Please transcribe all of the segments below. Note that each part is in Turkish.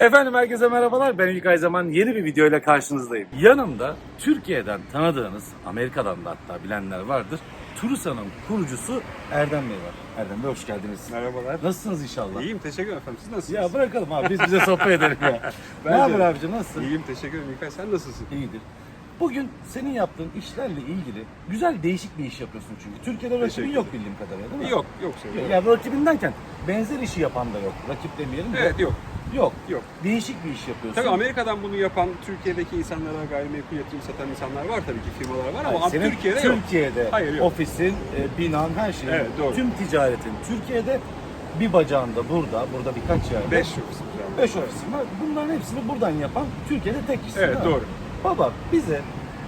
Efendim herkese merhabalar. Ben İlkay Zaman yeni bir video ile karşınızdayım. Yanımda Türkiye'den tanıdığınız, Amerika'dan da hatta bilenler vardır. Turusa'nın kurucusu Erdem Bey var. Erdem Bey hoş geldiniz. Merhabalar. Nasılsınız inşallah? İyiyim teşekkür ederim efendim. Siz nasılsınız? Ya bırakalım abi biz bize sohbet edelim ya. ne haber abicim nasılsın? İyiyim teşekkür ederim. İlkay sen nasılsın? İyidir. Bugün senin yaptığın işlerle ilgili güzel değişik bir iş yapıyorsun çünkü. Türkiye'de rakibin yok bildiğim kadarıyla değil mi? Yok yok söylüyorum. Ya rakibin derken benzer işi yapan da yok. Rakip demeyelim de. Evet yok. Yok. Yok. Değişik bir iş yapıyorsun. Tabii Amerika'dan bunu yapan Türkiye'deki insanlara gayrimenkul yatırım satan insanlar var tabii ki firmalar var ama senin Türkiye'de yok. Türkiye'de Hayır, yok. ofisin, e, binan, her şeyin, Evet, doğru. tüm ticaretin Türkiye'de bir bacağında burada, burada birkaç yerde. Beş ofisim var. Beş ofisin var. Bunların hepsini buradan yapan Türkiye'de tek kişisin. Evet doğru. Baba bize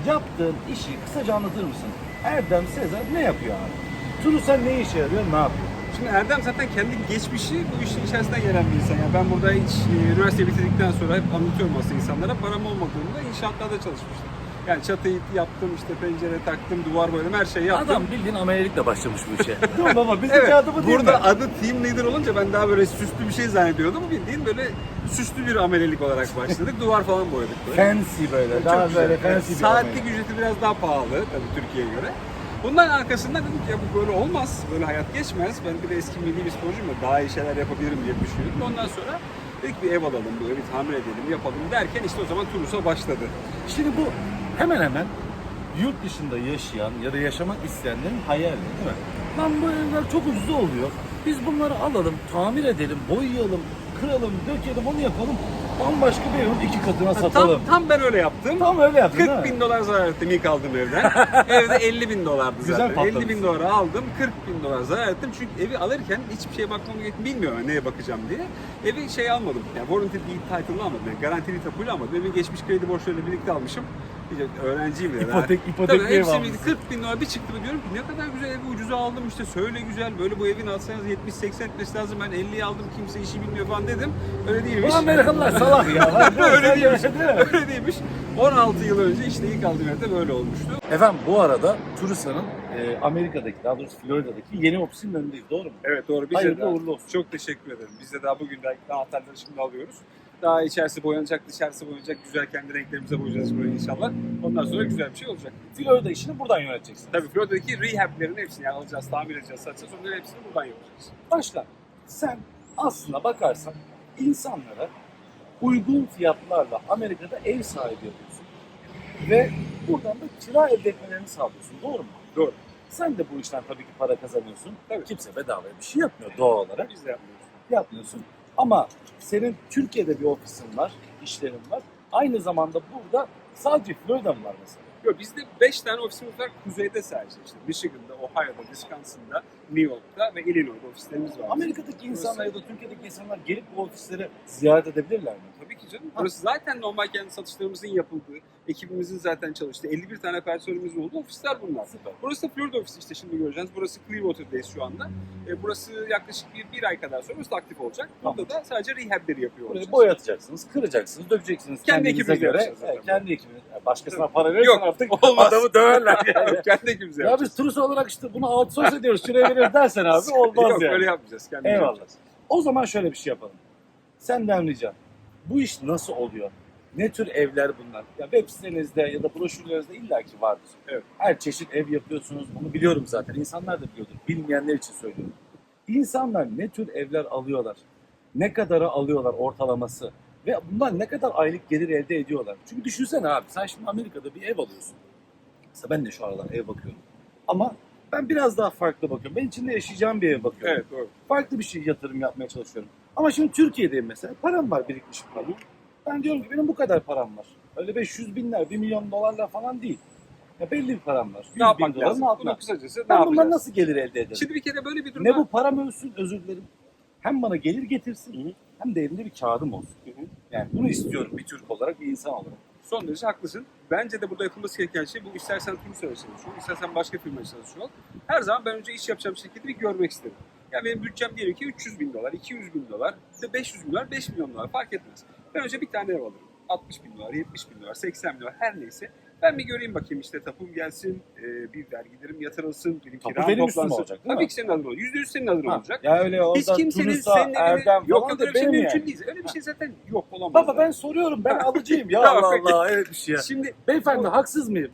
yaptığın işi kısaca anlatır mısın? Erdem Sezer ne yapıyor abi? Turusa ne işe yarıyor, ne yapıyor? Şimdi Erdem zaten kendi geçmişi bu işin içerisinden gelen bir insan. Yani ben burada hiç e, üniversite bitirdikten sonra hep anlatıyorum aslında insanlara param olmadığında inşaatlarda çalışmıştım. Yani çatıyı yaptım, işte pencere taktım, duvar boyadım, her şeyi yaptım. Adam bildiğin amelelikle başlamış bu işe. Değil mi baba? Bizdeki Evet, bu değil burada mi? adı team leader olunca ben daha böyle süslü bir şey zannediyordum. Bildiğin böyle süslü bir amelelik olarak başladık. Duvar falan boyadık böyle. Fancy böyle, Çok daha güzel. böyle fancy bir Saatlik amelelik. ücreti biraz daha pahalı tabii Türkiye'ye göre. Bundan arkasında dedim ki ya bu böyle olmaz, böyle hayat geçmez. Ben bir de eski milli bir sporcuyum ya daha iyi şeyler yapabilirim diye düşünüyordum. Ondan sonra dedik bir ev alalım, böyle bir tamir edelim, yapalım derken işte o zaman Tunus'a başladı. Şimdi bu hemen hemen yurt dışında yaşayan ya da yaşamak isteyenlerin hayali değil mi? Lan bu evler çok ucuz oluyor. Biz bunları alalım, tamir edelim, boyayalım, kıralım, dökelim, onu yapalım. Bambaşka bir evin iki katına satalım. Tam, tam ben öyle yaptım. Tam, öyle yaptın 40 değil mi? bin dolar zarar ettim ilk aldığım evden. Evde 50 bin dolardı Güzel zaten. 50 patlamışsın. bin dolara aldım, 40 bin dolar zarar ettim. Çünkü evi alırken hiçbir şeye bakmam gerektiğini bilmiyorum yani neye bakacağım diye. Evi şey almadım, yani warranty deed title'ını almadım. Yani garantili tapuyla almadım. Evin geçmiş kredi borçlarıyla birlikte almışım. İşte öğrenciyim ya. İpotek- ipotekli Tabii hepsi bir 40 bin dolar bir çıktı diyorum ki ne kadar güzel evi ucuza aldım işte söyle güzel böyle bu evin alsanız 70-80 etmesi lazım ben 50'ye aldım kimse işi bilmiyor falan dedim. Öyle değilmiş. Bu Amerikalılar salak ya. Öyle değilmiş. Değil mi? Öyle değilmiş. 16 yıl önce işte ilk aldığım evde böyle olmuştu. Efendim bu arada Tursa'nın e, Amerika'daki, daha doğrusu Florida'daki yeni ofisinin önündeyiz. Doğru mu? Evet doğru. Biz Hayırlı de daha- uğurlu olsun. Çok teşekkür ederim. Biz de daha bugün de anahtarları şimdi alıyoruz. Daha içerisi boyanacak, dışarısı boyanacak. Güzel kendi renklerimize boyayacağız böyle inşallah. Ondan sonra güzel bir şey olacak. Florida işini buradan yöneteceksin. Tabii Florida'daki rehablerin hepsini yani alacağız, tamir edeceğiz, satacağız. Onların hepsini buradan yapacağız. Başla. Sen aslında bakarsan insanlara uygun fiyatlarla Amerika'da ev sahibi yapıyorsun. Ve buradan da kira elde etmelerini sağlıyorsun. Doğru mu? Doğru. Sen de bu işten tabii ki para kazanıyorsun. Tabii. Kimse bedavaya bir şey yapmıyor doğal olarak. Biz de yapmıyoruz. Yapmıyorsun. Ama senin Türkiye'de bir ofisin var, işlerin var. Aynı zamanda burada sadece Florida mı var mesela? Yok bizde 5 tane ofisimiz var kuzeyde sadece işte Michigan'da, Ohio'da, Wisconsin'da, New York'ta ve Illinois'da ofislerimiz var. Amerika'daki insanlar ya da Türkiye'deki insanlar gelip bu ofislere ziyaret edebilirler mi? Tabii ki canım. Burası zaten normal kendi satışlarımızın yapıldığı, ekibimizin zaten çalıştığı 51 tane personelimizin olduğu ofisler bunlar. Süper. Burası da Florida ofisi işte şimdi göreceğiz. Burası Clearwater'dayız şu anda. E, burası yaklaşık bir, bir ay kadar sonra burası aktif olacak. Burada da sadece rehableri yapıyor Burayı olacağız. boyatacaksınız, kıracaksınız, dökeceksiniz Kendi kendinize göre. Evet, kendi ekibiniz. Yani Başkasına para verirsen Yok, artık olmaz. adamı döverler yani. kendi ekibimize ya biz turist olarak işte bunu outsource ediyoruz, şuraya veriyoruz dersen abi olmaz Yok yani. öyle yapmayacağız. Kendimiz Eyvallah. yapacağız. O zaman şöyle bir şey yapalım. Senden ricam. Bu iş nasıl oluyor? Ne tür evler bunlar? Ya web sitenizde ya da broşürlerinizde illaki vardır. Evet. Her çeşit ev yapıyorsunuz. Bunu biliyorum zaten. İnsanlar da biliyordur. Bilmeyenler için söylüyorum. İnsanlar ne tür evler alıyorlar? Ne kadara alıyorlar ortalaması? Ve bundan ne kadar aylık gelir elde ediyorlar? Çünkü düşünsene abi sen şimdi Amerika'da bir ev alıyorsun. Mesela ben de şu aralar ev bakıyorum. Ama ben biraz daha farklı bakıyorum. Ben içinde yaşayacağım bir ev bakıyorum Evet doğru. farklı bir şey yatırım yapmaya çalışıyorum. Ama şimdi Türkiye'deyim mesela. Param var birikmiş bir param. Ben diyorum ki benim bu kadar param var. Öyle 500 binler, 1 milyon dolarlar falan değil. Ya belli bir param var. 100 Ne yapmak lazım? altına. Kısacası ne Ben bundan yapacağız? nasıl gelir elde ederim? Şimdi bir kere böyle bir durumda... ne bu param ölsün özür dilerim. Hem bana gelir getirsin Hı hı. hem de elimde bir kağıdım olsun. Hı hı. Yani bunu istiyorum bir Türk olarak, bir insan olarak. Son derece haklısın. Bence de burada yapılması gereken şey bu istersen Turusa çalışıyor, istersen başka firma çalışıyor. Her zaman ben önce iş yapacağım şirketi bir görmek isterim. Yani benim bütçem diyelim ki 300 bin dolar, 200 bin dolar, işte 500 bin dolar, 5 milyon dolar fark etmez. Ben önce bir tane ev alırım. 60 bin dolar, 70 bin dolar, 80 bin dolar her neyse. Ben bir göreyim bakayım işte tapum gelsin, e, bir vergilerim yatırılsın, benim Tapu kiram benim üstüme toplansın. olacak, değil Tabii mi? ki senin adın olacak. Yüzde yüz senin adın Ha, olacak. Ya öyle orada Hiç kimsenin Tunus'a, senin. Erdem Yok falan da öyle bir şey benim mümkün yani. değil. Öyle bir şey zaten yok olamaz. Baba ben soruyorum ben alıcıyım ya Tamam, Allah peki. Allah evet bir şey ya. Şimdi Beyefendi haksız mıyım?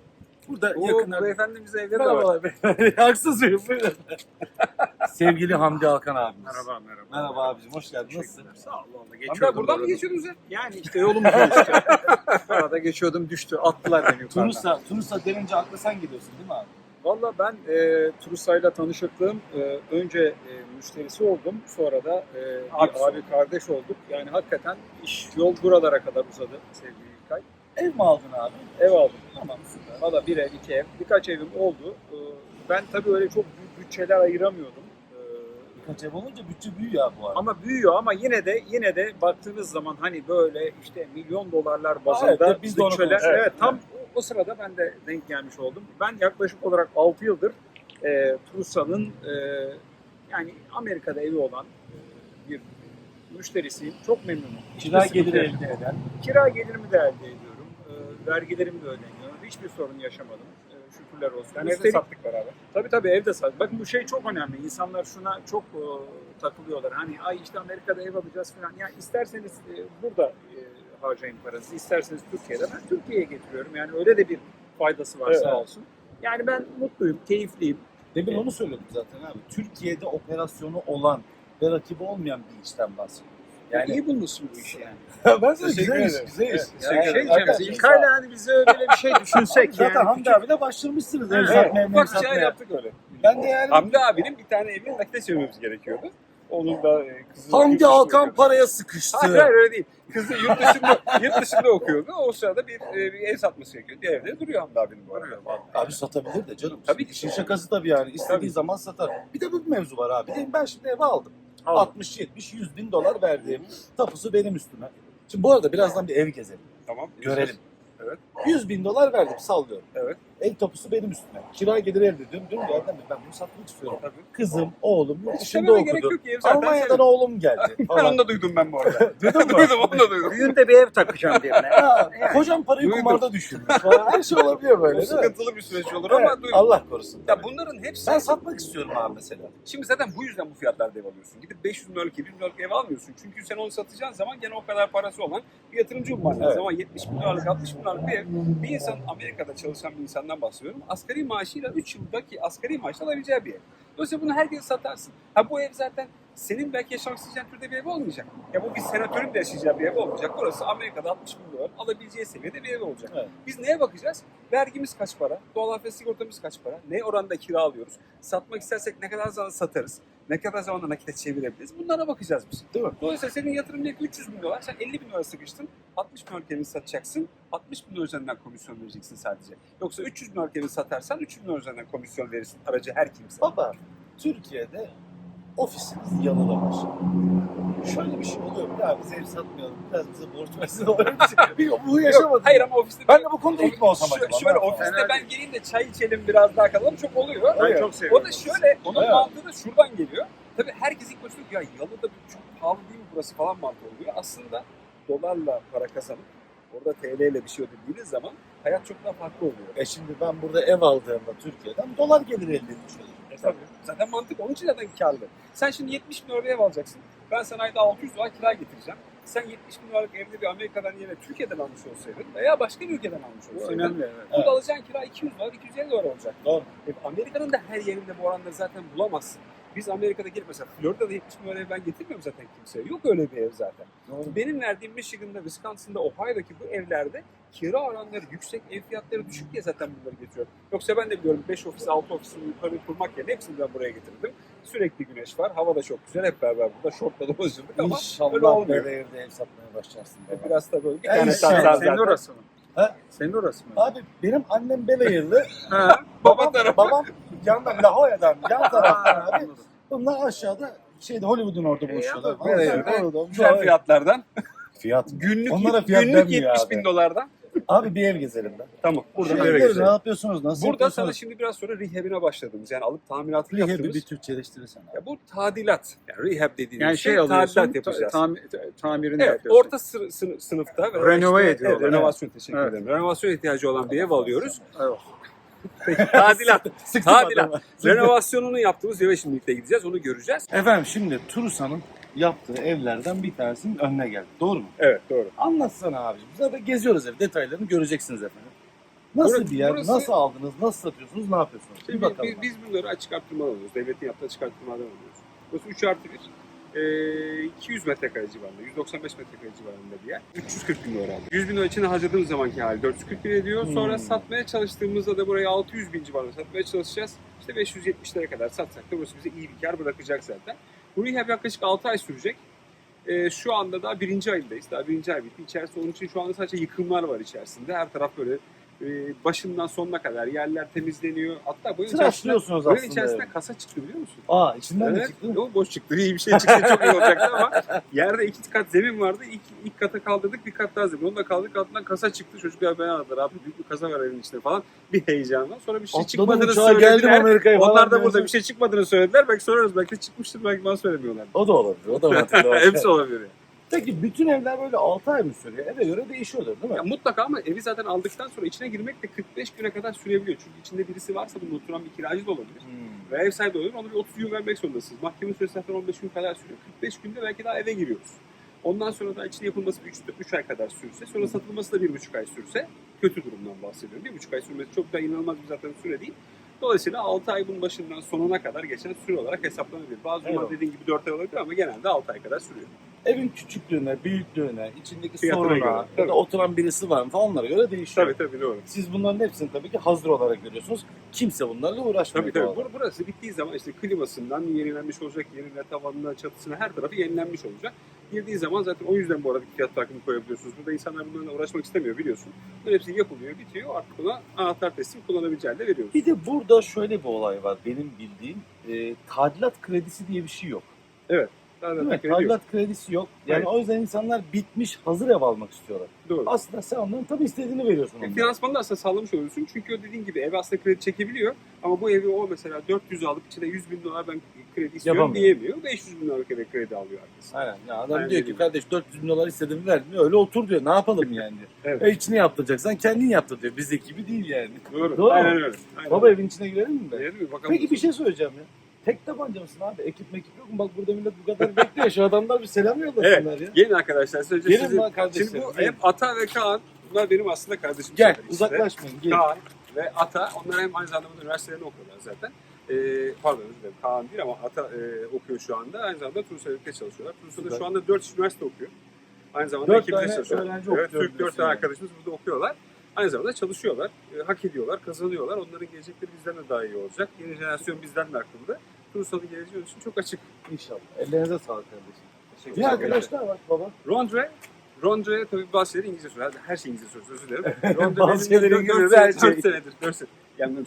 Burada o yakınlarda. beyefendimize evleri de var. Merhabalar beyefendi. Haksız mıyım? Buyurun. Sevgili Hamdi Alkan abimiz. Merhaba merhaba. Merhaba abicim hoş geldin. Nasılsın? Sağ ol valla geçiyordum. buradan mı geçiyordunuz ya? Yani işte yolumuz geçti. Arada geçiyordum düştü. Attılar beni yukarıdan. Tunus'a, Tunus'a denince akla sen gidiyorsun değil mi abi? Valla ben e, Turusay'la tanışıklığım e, önce e, müşterisi oldum. Sonra da e, Abisi abi kardeş olduk. Yani hakikaten iş yol buralara kadar uzadı sevgili İlkay. Ev mi aldın abi? Ev aldım. Tamam süper. Valla bir ev, iki ev. Birkaç evim oldu. E, ben tabii öyle çok büyük bütçeler ayıramıyordum. Ev olunca bütçe büyüyor bu arada. Ama büyüyor ama yine de yine de baktığınız zaman hani böyle işte milyon dolarlar bazında Evet, biz bütçeler. konuşuyoruz. Evet, tam o, o sırada ben de denk gelmiş oldum. Ben yaklaşık olarak 6 yıldır e, Trusa'nın e, yani Amerika'da evi olan e, bir müşterisiyim. Çok memnunum. Kira geliri elde eden. Kira gelirimi de elde ediyorum. E, vergilerim de ödeniyor. Hiçbir sorun yaşamadım. Şükürler olsun. Yani evde sattık beraber. Tabii tabii evde sat. Bakın bu şey çok önemli. İnsanlar şuna çok e, takılıyorlar. Hani ay işte Amerika'da ev alacağız falan. Ya isterseniz e, burada e, harcayın paranızı, isterseniz Türkiye'de. Ben Türkiye'ye getiriyorum. Yani öyle de bir faydası var Evet. sağ olsun. Yani ben mutluyum, keyifliyim. Demin onu söyledim zaten abi. Türkiye'de operasyonu olan ve rakibi olmayan bir işten bahsediyoruz. Yani iyi bulmuşsun bu işi yani. ben sana Teşekkür güzel iş, ederim. güzel iş. Evet, Yani teşekkür şey ederim. diyeceğim, Hakikaten İlkay'la hani bize öyle bir şey düşünsek Zaten yani. Hamdi abiyle başlamışsınız ev Evet, satmaya, ev Ufak bir şey yaptık öyle. Ben de yani Hamdi abinin bir tane evine nakite çevirmemiz gerekiyordu. Onun da e, kızı Hamdi okuyordu. paraya sıkıştı. Hayır hayır öyle değil. Kızı yurt dışında, yurt dışında okuyordu. O sırada bir, e, bir ev satması gerekiyor. Bir evde duruyor Hamdi abinin bu arada. Abi satabilir de canım. Tabii ki. İşin şakası tabii yani. İstediği Tabii. zaman satar. Bir de bu bir mevzu var abi. Ben şimdi evi aldım. Aldım. 60, 70, 100 bin dolar verdiğim tapusu benim üstüme. Şimdi bu arada birazdan bir ev gezelim. Tamam. Görelim. Evet. 100 bin dolar verdim sallıyorum. Evet. Ev tapusu benim üstüme. Kira geliri elde ediyorum. Diyorum ki Erdem Bey ben bunu satmak istiyorum. Tabii. Kızım, oğlum yurt dışında İstememe gerek okudu. yok ki ev zaten Almanya'dan senin. oğlum geldi. Ben falan. onu da duydum ben bu arada. Duydun mu? duydum onu da duydum. Düğünde bir ev takacağım birine. Ha, Yani. Kocam parayı Duydum. kumarda düşürmüş. falan. Her şey olabiliyor böyle O değil mi? sıkıntılı bir süreç olur Evet, ama duydum. Allah korusun. Ya bunların hepsi... Ben satmak istiyorum abi mesela. Şimdi zaten bu yüzden bu fiyatlarda ev alıyorsun. Gidip 500 milyarlık, 700 milyarlık ev almıyorsun. Çünkü sen onu satacağın zaman gene o kadar parası olan bir yatırımcı bulman lazım. Evet. Ama 70 milyarlık, 60 milyarlık bir ev. Bir insan Amerika'da çalışan bir insandan bahsediyorum. Asgari maaşıyla 3 yıldaki asgari maaşla alabileceği bir ev. Dolayısıyla bunu herkes satarsın. Ha bu ev zaten senin belki yaşamak isteyeceğin türde bir ev olmayacak. Ya bu bir senatörün de yaşayacağı bir ev olmayacak. Burası Amerika'da 60 bin dolar alabileceği seviyede bir ev olacak. Evet. Biz neye bakacağız? Vergimiz kaç para? Doğal afet sigortamız kaç para? Ne oranda kira alıyoruz? Satmak istersek ne kadar zaman satarız? Ne kadar zamanda nakite çevirebiliriz? Bunlara bakacağız biz. Değil mi? Dolayısıyla senin yatırım ne? 300 bin dolar. Sen 50 bin dolar sıkıştın. 60 bin evini satacaksın. 60 bin dolar üzerinden komisyon vereceksin sadece. Yoksa 300 bin evini satarsan 300 bin dolar üzerinden komisyon verirsin aracı her kimse. Baba, Türkiye'de ofisimiz yalılamış. Şöyle bir şey oluyor. Bir daha biz ev satmayalım. Biraz bize borç versin. Bir şey. Bunu yaşamadım. Yok, hayır ama ofiste... Ben de bu konuda ilk mi olsam acaba? Şöyle ofiste Fena ben geleyim de çay içelim biraz daha kalalım çok oluyor. Ben Evet. çok seviyorum. O da şöyle, onun Evet. mantığı da şuradan geliyor. Tabii herkes ilk başta diyor ki, ya Yalı'da çok pahalı değil mi burası falan mantığı oluyor. Aslında dolarla para kazanıp orada TL ile bir şey ödediğiniz zaman hayat çok daha farklı oluyor. E şimdi ben burada ev aldığımda Türkiye'den dolar gelir elde etmiş olurum. E tabii. Zaten mantık onun için zaten karlı. Sen şimdi 70 bin liraya ev alacaksın. Ben sana ayda 600 dolar kira getireceğim. Sen 70 bin liralık evde bir Amerika'dan yerine Türkiye'den almış olsaydın veya başka bir ülkeden almış olsaydın. önemli evet. Burada alacağın kira 200 dolar, 250 dolar olacak. Doğru. E, Amerika'nın da her yerinde bu oranları zaten bulamazsın. Biz Amerika'da gelip mesela Florida'da 70 bin liraya ben getirmiyorum zaten kimseye. Yok öyle bir ev zaten. Doğru. Benim verdiğim Michigan'da, Wisconsin'da, Ohio'daki bu evlerde kira oranları yüksek, ev fiyatları düşük diye zaten bunları getiriyorum. Yoksa ben de biliyorum 5 ofis, 6 ofisini yukarı kurmak yerine hepsini ben buraya getirdim. Sürekli güneş var, hava da çok güzel. Hep beraber burada şortla dolaşırdık ama öyle İnşallah olmuyor. böyle evde ev satmaya başlarsın. E, baba. Biraz da böyle bir tane sat Senin, zaten. senin orası mı? Ha? Senin orası mı? Abi benim annem Belayırlı, babam, baba tarafı. babam yandan La Jolla'dan yan taraftan abi. Bunlar aşağıda şeyde Hollywood'un orada buluşuyorlar. yapma, Vallahi Belayır'da orada, Güzel orada. fiyatlardan. Fiyat. Günlük, Onlara fiyat günlük vermiyor 70 abi. bin dolardan. Abi bir ev gezelim ben. Tamam. Burada böyle evleri güzel. ne yapıyorsunuz? Nasıl Burada yapıyorsunuz? sana şimdi biraz sonra rehab'ine başladığımız yani alıp tamiratını Rehab'i yaptığımız. bir Türkçeleştirirsen. Ya bu tadilat. Yani rehab dediğimiz Yani şey tadilat alıyorsun, yapacağız. ta- tamir, tamirini Evet, yapıyorsun. orta sınıf, sınıfta ve Renove işte- ediyorlar. Evet, renovasyon teşekkür Evet. ederim. Renovasyon ihtiyacı olan bir ev alıyoruz. Evet. Tadilat. Sıktım tadilat. adamı. Renovasyonunu yaptığımız eve şimdi birlikte gideceğiz. Onu göreceğiz. Efendim şimdi Turusa'nın yaptığı evlerden bir tanesinin önüne geldik. Doğru mu? Evet doğru. Anlatsana abicim. Zaten geziyoruz ev. Detaylarını göreceksiniz efendim. Nasıl Burası- bir yer? burası- Nasıl aldınız? Nasıl satıyorsunuz? Ne yapıyorsunuz? Şimdi bir bakalım. biz, biz bunları açık arttırmadan alıyoruz. Devletin yaptığı açık arttırmadan alıyoruz. Burası 3 artı 1. Ee, 200 metrekare civarında, 195 metrekare civarında bir yer. 340 bin dolar aldı. 100 bin dolar içine harcadığımız zamanki hali 440 bin ediyor. Sonra Hmm. satmaya çalıştığımızda da burayı 600 bin civarında satmaya çalışacağız. İşte 570'lere kadar satsak da burası bize iyi bir kar bırakacak zaten. Bu rehab yaklaşık 6 ay sürecek. Ee, şu anda daha birinci ayındayız. Daha birinci ay bitti. İçerisi onun için şu anda sadece yıkımlar var içerisinde. Her taraf böyle e, başından sonuna kadar yerler temizleniyor. Hatta bu evin içerisinde, Tıraşlıyorsunuz aslında. içerisinde evi. kasa çıktı biliyor musun? Aa içinden de Evet, çıktı. o boş çıktı. İyi bir şey çıktı. Çok iyi olacaktı ama yerde iki kat zemin vardı. İlk, ilk kata kaldırdık bir kat daha zemin. Onu da kaldırdık altından kasa çıktı. Çocuklar beni aradılar. Abi büyük bir kasa var evin içinde falan. Bir heyecanla. Sonra bir şey Atladım çıkmadığını uçağa geldim söylediler. Amerika'ya falan. Onlar da diyorsun. burada bir şey çıkmadığını söylediler. Belki sorarız. Belki de çıkmıştır. Belki bana söylemiyorlar. O da olabilir. O da mantıklı. Hepsi olabilir. yani. Peki bütün evler böyle 6 ay mı sürüyor? Eve göre değişiyordur değil mi? Ya mutlaka ama evi zaten aldıktan sonra içine girmek de 45 güne kadar sürebiliyor. Çünkü içinde birisi varsa bunun oturan bir kiracı da olabilir. Hmm. Ve ev sahibi olabilir. Onu bir 30 gün vermek zorundasınız. Mahkeme süresi zaten 15 gün kadar sürüyor. 45 günde belki daha eve giriyoruz. Ondan sonra da içinde yapılması 3, 3 ay kadar sürse, sonra satılması da 1,5 ay sürse, kötü durumdan bahsediyorum. 1,5 ay sürmesi çok da inanılmaz bir zaten süre değil. Dolayısıyla 6 ay bunun başından sonuna kadar geçen süre olarak hesaplanabilir. Bazı Eyvallah. dediğin gibi 4 ay olabilir ama genelde 6 ay kadar sürüyor. Evin küçüklüğüne, büyüklüğüne, içindeki Fiyatına soruna göre, ya tabii. da oturan birisi var mı falan onlara göre değişiyor. Tabii tabii doğru. Siz bunların hepsini tabii ki hazır olarak görüyorsunuz. Kimse bunlarla uğraşmıyor. Tabii tabii. Bur- Burası bittiği zaman işte klimasından yenilenmiş olacak, yerine, tavanına, çatısına her tarafı yenilenmiş olacak. Girdiği zaman zaten o yüzden bu aradaki fiyat farkını koyabiliyorsunuz. Burada insanlar bunlarla uğraşmak istemiyor biliyorsun. Bunların hepsi yapılıyor, bitiyor. Artık buna anahtar teslim kullanabileceğini de veriyoruz. Bir de burada şöyle bir olay var benim bildiğim. E, tadilat kredisi diye bir şey yok. Daha Tadilat kredisi yok. Yani Evet. o yüzden insanlar bitmiş hazır ev almak istiyorlar. Doğru. Aslında sen onların tam istediğini veriyorsun E, onlara. finansmanı da aslında sağlamış oluyorsun. Çünkü o dediğin gibi ev aslında kredi çekebiliyor. Ama bu evi o mesela 400 alıp içine 100 bin dolar ben kredi istiyorum Yapamıyor. diyemiyor. 500 bin dolarlık eve kredi alıyor arkasında. Aynen. Ya adam Aynen diyor ki öyle. kardeş 400 bin dolar istedim vermiyor. Öyle otur diyor. Ne yapalım yani diyor. Evet. E içini yaptıracaksan kendin yaptır diyor. Bizdeki gibi değil yani. Doğru. Doğru? Aynen öyle. Aynen Baba evin içine girelim mi be? Değil mi? Bakalım. Peki bir şey söyleyeceğim ya. Tek tabanca mısın abi? Ekip mekip yok mu? Bak burada millet bu kadar bekliyor. Şu adamlar bir selam yollasınlar ya. Gelin arkadaşlar. Söyleyeceğim Gelin size. lan kardeşim. Şimdi bu gelin. hem Ata ve Kaan. Bunlar benim aslında kardeşim. Gel sayılır de. uzaklaşmayın. Gel. Kaan ve Ata. Onlar hem aynı zamanda üniversitelerini okuyorlar zaten. Ee, pardon özür dilerim. Kaan değil ama Ata e, okuyor şu anda. Aynı zamanda Tursa'da birlikte çalışıyorlar. Süper. şu anda 4 üniversite okuyor. Aynı zamanda Dört de tane çalışıyorlar. öğrenci Evet, okuyor Türk 4 diyorsun tane yani. arkadaşımız burada okuyorlar. Aynı zamanda çalışıyorlar. E, hak ediyorlar, kazanıyorlar. Onların gelecekleri bizden de daha iyi olacak. Yeni jenerasyon bizden de akıllı. Tursa'nın geleceği için çok açık. İnşallah. Ellerinize sağlık kardeşim. Teşekkür Bir arkadaşlar var baba. Rondre, Rondre tabii bazı şeyleri İngilizce söylüyor. Her şey İngilizce söylüyor, özür dilerim. Rondre Bazı şeyleri dört- İngilizce, her senedir- şey. Dört senedir, dört senedir. Yani you,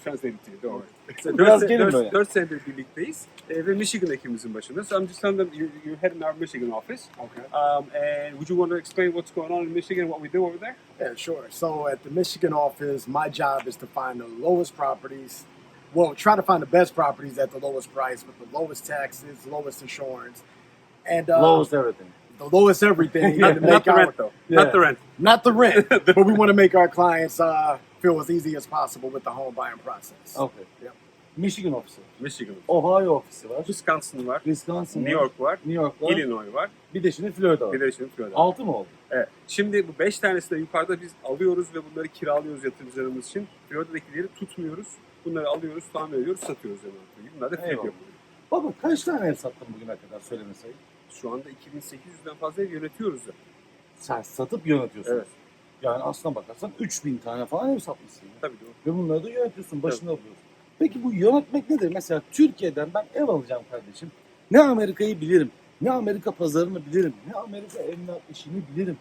don't worry. Biraz Dört- gelin böyle. Dört senedir birlikteyiz e, ve Michigan ekibimizin başında. So I'm just telling them you, you head in our Michigan office. Okay. Um, and would you want to explain what's going on in Michigan, what we do over there? Yeah, sure. So at the Michigan office, my job is to find the lowest properties. Well, try to find the best properties at the lowest price with the lowest taxes, lowest insurance, and uh, Lowest everything. the lowest everything. To not make the our, rent though. Yeah. Not the rent. not the rent, but we want to make our clients uh, feel as easy as possible with the home buying process. Okay. Yep. Michigan ofisi. Michigan. Ohio ofisi var. Wisconsin var. Wisconsin New var. York var. New York var. Illinois var. Bir de şimdi Florida var. Bir de şimdi Florida. Altı mı oldu? Evet. Şimdi bu 5 tanesi de yukarıda biz alıyoruz ve bunları kiralıyoruz yatırımcılarımız için. Florida'dakileri tutmuyoruz. Bunları alıyoruz, tamir ediyoruz, satıyoruz yani. Bunlar da flip Eyvallah. yapılıyor. Baba kaç tane ev sattın bugüne kadar söyleme sayı? Şu anda 2800'den fazla ev yönetiyoruz da. Sen satıp yönetiyorsun. Evet. Yani aslına bakarsan 3000 tane falan ev satmışsın. ya. Tabii doğru. Ve bunları da yönetiyorsun, başına alıyorsun. Peki bu yönetmek nedir? Mesela Türkiye'den ben ev alacağım kardeşim. Ne Amerika'yı bilirim, ne Amerika pazarını bilirim, ne Amerika emlak işini bilirim.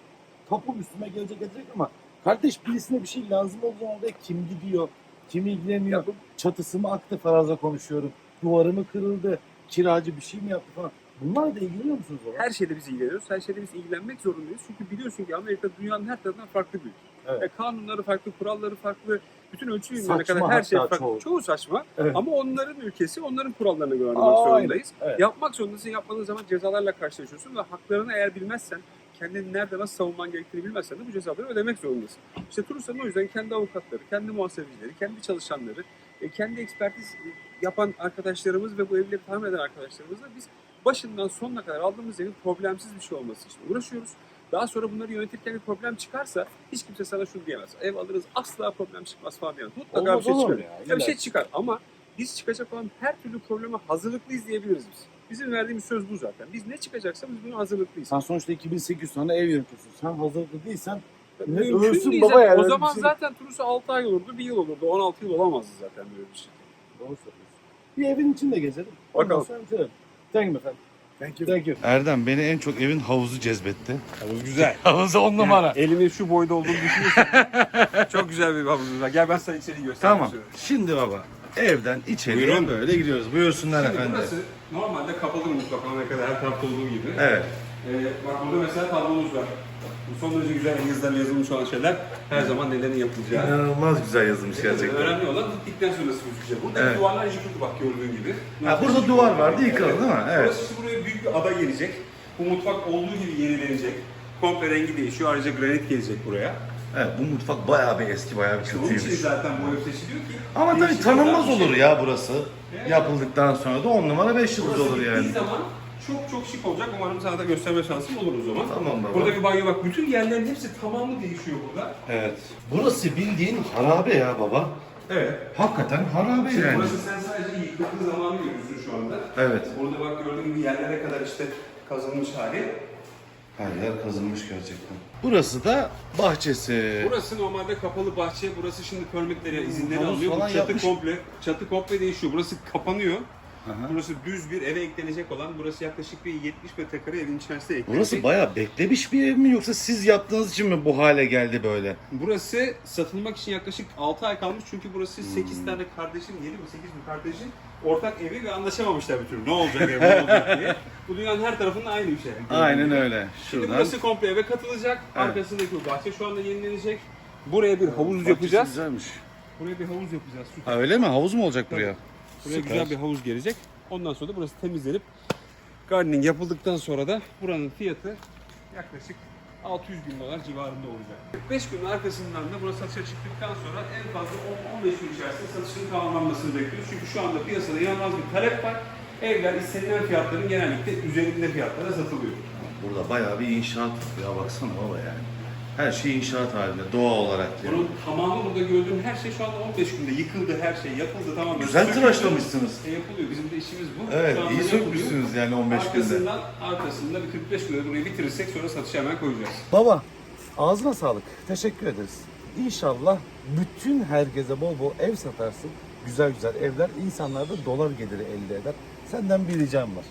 Tapum üstüme gelecek gelecek ama kardeş birisine bir şey lazım olduğu zaman oraya kim gidiyor, kim ilgileniyor, Ya bu- çatısı mı aktı faraza konuşuyorum, duvarı mı kırıldı, kiracı bir şey mi yaptı falan. Bunlarla da ilgileniyor musunuz baba? Her şeyde biz ilgileniyoruz. Her şeyde biz ilgilenmek zorundayız. Çünkü biliyorsun ki Amerika dünyanın her tarafından farklı bir ülke. Evet. E, kanunları farklı, kuralları farklı. Bütün ölçü birimlerine Saçma kadar her şey hatta farklı. çoğu. Çoğu, saçma. Evet. Ama onların ülkesi, onların kurallarına göre Aa, oynamak aynen. zorundayız. Evet. Yapmak zorundasın. Yapmadığın zaman cezalarla karşılaşıyorsun ve haklarını eğer bilmezsen, kendini nerede nasıl savunman gerektiğini bilmezsen de bu cezaları ödemek zorundasın. İşte Turusa'nın o yüzden kendi avukatları, kendi muhasebecileri, kendi çalışanları, e, kendi ekspertiz yapan arkadaşlarımız ve bu evleri tamir eden arkadaşlarımızla biz başından sonuna kadar aldığımız evin problemsiz bir şey olması için uğraşıyoruz. Daha sonra bunları yönetirken bir problem çıkarsa hiç kimse sana şunu diyemez. Ev alırız asla problem çıkmaz falan diyemez. Mutlaka Olmaz bir şey olur mu çıkar. ya? Ya bir şey çıkar ama biz çıkacak olan her türlü probleme hazırlıklıyız diyebiliriz biz. Bizim verdiğimiz söz bu zaten. Biz ne çıkacaksa biz buna hazırlıklıyız. Sen sonuçta 2800 tane ev yönetiyorsun. Sen hazırlıklı değilsen Ne Mümkün ölsün baba yani, O zaman şey- zaten Turusu 6 ay olurdu, 1 yıl olurdu, 16 yıl olamazdı zaten böyle bir şey. doğru söylüyorsun. Bir evin içinde gezelim. Bakalım. sonra. Thank you efendim. Thank you. Thank you. Erdem beni en çok evin havuzu cezbetti. Havuz güzel. Havuzu on numara. Elimin şu boyda olduğunu düşünürsen çok güzel bir havuzumuz var. Gel ben sana içeri göstereyim. Tamam. Şimdi baba evden içeriye Buyurun. böyle gidiyoruz. Buyursunlar Şimdi efendim. burası normalde kapalı bir mutfak Amerika'da her tarafta olduğu gibi. Evet. Ee, bak burada mesela tablomuz var. Bu son derece güzel yazılarla yazılmış olan şeyler her zaman nelerin yapılacağı. İnanılmaz güzel yazılmış gerçekten. Önemli olan gittikten sonra nasıl gözükecek. Burada Evet. duvarlar yıkıldı bak gördüğün gibi. Ha, burada duvar vardı, yıkıldı değil mi? Evet. Burası işte buraya büyük bir ada gelecek. Bu mutfak olduğu gibi yenilenecek. Komple rengi değişiyor. Ayrıca granit gelecek buraya. Evet bu mutfak bayağı bir eski bayağı bir Bunun için kötüymüş. zaten bu ev seçiliyor ki. Ama tabii değişik tanınmaz bir olur şey. ya burası. Evet. Yapıldıktan sonra da 10 numara 5 yıldız Burası olur yani. zaman çok çok şık olacak. Umarım sana da gösterme şansım olur o zaman. Tamam baba. Burada bir banyo bak. Bütün yerlerin hepsi tamamı değişiyor burada. Evet. Burası bildiğin harabe ya baba. Evet. Hakikaten harabe Şimdi yani. burası sen sadece yıkıldığı zamanı görüyorsun şu anda. Evet. Burada bak gördüğün gibi yerlere kadar işte kazılmış hali. Her yer kazınmış gerçekten. Burası da bahçesi. Burası normalde kapalı bahçe. Burası şimdi permitleri, izinleri Havuz alıyor. Bu falan çatı yapmış. komple, çatı komple değişiyor. Burası kapanıyor. Aha. Burası düz bir eve eklenecek olan, burası yaklaşık bir 70 metrekare evin içerisinde eklenecek. Burası bayağı beklemiş bir ev mi yoksa siz yaptığınız için mi bu hale geldi böyle? Burası satılmak için yaklaşık 6 ay kalmış çünkü burası Hmm. 8 tane kardeşin, 7 mi 8 mi kardeşin ortak evi ve anlaşamamışlar bir türlü. Ne olacak ev, ne olacak diye. Bu dünyanın her tarafında aynı bir şey. Aynen öyle. Şimdi Şuradan. burası komple eve katılacak. Evet. Arkasındaki bu bahçe şu anda yenilenecek. Buraya bir havuz Bahçesi yapacağız. Güzelmiş. Buraya bir havuz yapacağız. Süper. Ha, öyle mi? Havuz mu olacak buraya? Buraya Süper. güzel bir havuz gelecek. Ondan sonra da burası temizlenip gardening yapıldıktan sonra da buranın fiyatı yaklaşık 600 bin dolar civarında olacak. 45 gün arkasından da burası satışa çıktıktan sonra en fazla 10-15 gün içerisinde satışın tamamlanmasını bekliyoruz. Çünkü şu anda piyasada inanılmaz bir talep var. Evler istenilen fiyatların genellikle üzerinde fiyatlara satılıyor. Burada bayağı bir inşaat ya baksana baba yani. Her şey inşaat halinde doğa olarak yani. Bunun tamamı burada gördüğün her şey şu anda 15 günde yıkıldı, her şey yapıldı tamamen. Güzel söküldü. tıraşlamışsınız. E, yapılıyor. Bizim de işimiz bu. Evet Şu anda iyi yapılıyor. sökmüşsünüz yani 15 günde. Arkasından, arkasında bir 45 günde burayı bitirirsek sonra satışa hemen koyacağız. Baba ağzına sağlık. Teşekkür ederiz. İnşallah bütün herkese bol bol ev satarsın. Güzel güzel evler. İnsanlar da dolar geliri elde eder. Senden bir ricam var.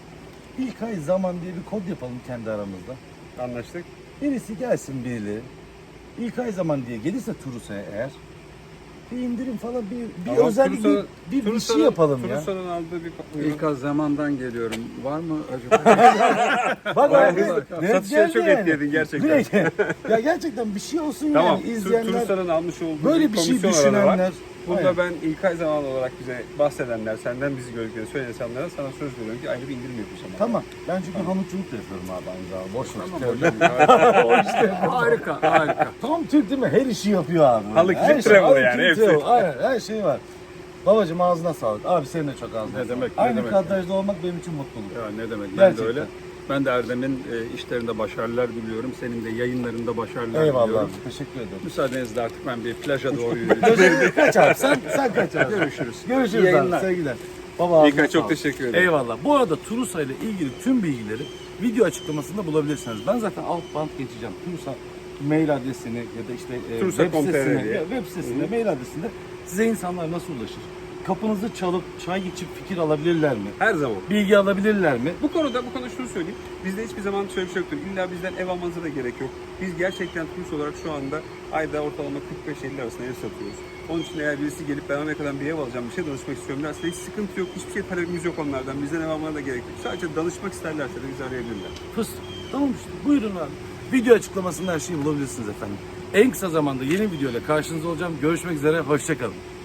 İlk ay zaman diye bir kod yapalım kendi aramızda. Anlaştık. Birisi gelsin birileri. İlk ay zaman diye gelirse Turusa'ya eğer bir indirim falan bir, bir Ama özel Turusa'nın- bir, bir, bir şey yapalım ya. Turusan'ın aldığı bir İlk az zamandan geliyorum. Var mı acaba? Bak abi, Satışları geldi çok yani. etkiledi gerçekten. Direkt. ya gerçekten bir şey olsun Tamam. yani izleyenler. Turusan'ın almış olduğu Böyle bir şey komisyon oranı var. düşünenler. Bunda Aynen. ben İlkay zaman olarak bize bahsedenler, senden bizi gördükleri söyleyen insanlara sana söz veriyorum ki aynı bir indirim yapacağım. Tamam. Ben çünkü hamutçuluk da yapıyorum abi aynı zamanda. Boş ver. Tamam. O işte. harika, harika. Tam Türk değil mi? Her işi yapıyor abi. Halı Her Clip şey- Travel Halı yani, hepsi. Travel. Aynen her şey var. Babacım ağzına sağlık. Abi senin de çok ağzına Ne sağlık. demek, ne Aynı demek. kadrajda olmak benim için mutluluk. Ya ne demek, ben Gerçekten. de öyle. Ben de Erdem'in e, işlerinde başarılar diliyorum. Senin de yayınlarında başarılar Eyvallah diliyorum. Teşekkür ederim. Müsaadenizle artık ben bir plaja doğru yürüyeceğim. kaç abi. Sen, sen kaç abi. Görüşürüz. Görüşürüz İyi abi. yayınlar. Sevgiler. Baba ağzına İlkay çok sağlık. teşekkür ederim. Eyvallah. Bu arada Turusa ile ilgili tüm bilgileri video açıklamasında bulabilirsiniz. Ben zaten alt bant geçeceğim. Turusa mail adresini ya da işte e, web Turusa.com.tr sitesine, diye. ya web sitesinde, mail adresinde size insanlar nasıl ulaşır? Kapınızı çalıp çay içip fikir alabilirler mi? Her zaman. Bilgi alabilirler mi? Bu konuda bu konuda şunu söyleyeyim. Bizde hiçbir zaman şöyle bir şey yoktur. İlla bizden ev almanıza da gerek yok. Biz gerçekten turist olarak şu anda ayda ortalama 45-50 arasında ev satıyoruz. Onun için eğer birisi gelip ben Amerika'dan bir ev alacağım, bir şey danışmak istiyorum derse hiç sıkıntı yok. Hiçbir şey talebimiz yok onlardan. Bizden ev almana da gerek yok. Sadece danışmak isterlerse de bizi arayabilirler. Fıstık. Tamam işte. Buyurun abi. Video açıklamasında her şeyi bulabilirsiniz efendim. En kısa zamanda yeni video ile karşınızda olacağım. Görüşmek üzere. Hoşçakalın.